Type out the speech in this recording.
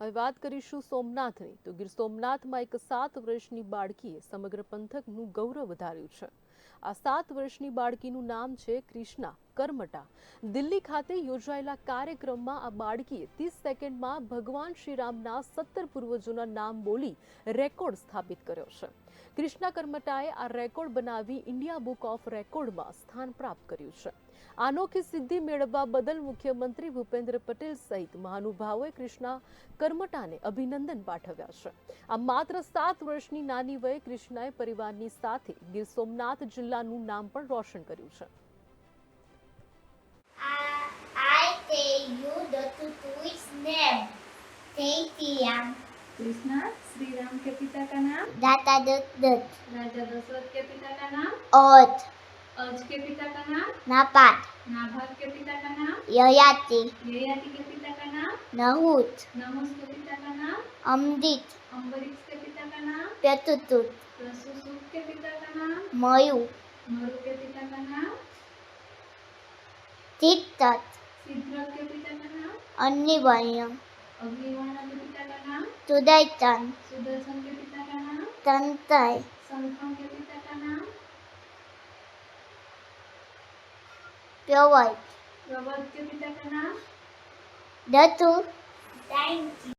હવે વાત કરીશું સોમનાથની. તો ગીર સોમનાથમાં એક સાત વર્ષની બાળકીએ સમગ્ર પંથકનું ગૌરવ વધાર્યું છે. આ સાત વર્ષની બાળકીનું નામ છે ક્રિષ્ના કરમટા. દિલ્હી ખાતે યોજાયેલા કાર્યક્રમમાં આ બાળકીએ ત્રીસ સેકન્ડમાં ભગવાન શ્રીરામના સત્તર પૂર્વજોના નામ બોલી રેકોર્ડ સ્થાપિત કર્યો છે. ક્રિષ્ના કરમટાએ આ રેકોર્ડ બનાવી ઇન્ડિયા બુક ઓફ રેકોર્ડમાં સ્થાન પ્રાપ્ત કર્યું છે. અનોખી સિદ્ધિ મેળવવા બદલ મુખ્યમંત્રી ભૂપેન્દ્ર પટેલ સહિત મહાનુભાવોએ કૃષ્ણા કરમટાને અભિનંદન પાઠવ્યા છે. આ માત્ર સાત વર્ષની નાની વયે કૃષ્ણાએ પરિવારની સાથે ગીર સોમનાથ જિલ્લાનું નામ પણ રોશન કર્યું છે I, I tell you the tutu's name. Tatiam. Krishna Shri Ram के पिता का नाम Data dut dut. राजा दशरथ के पिता का नाम Ot. अर्ज के पिता का नाम Napat. नाभग के पिता का नाम Yoyati. ययाति के पिता का नाम Nahut. नहुस के पिता का नाम Amdit. अम्बरीश के पिता का नाम Pyatutut. प्रसुसुत के पिता का नाम Mayu. मरु के पिता का नाम Titat. सिद्धरथ के पिता का नाम Annivanyam. अग्निवर्ण के पिता का नाम Tudaitan. सुदर्शन के पिता का नाम Tantai. संखम के पिता का नाम Pyawai. प्रवत के पिता का नाम Datu. Thank you.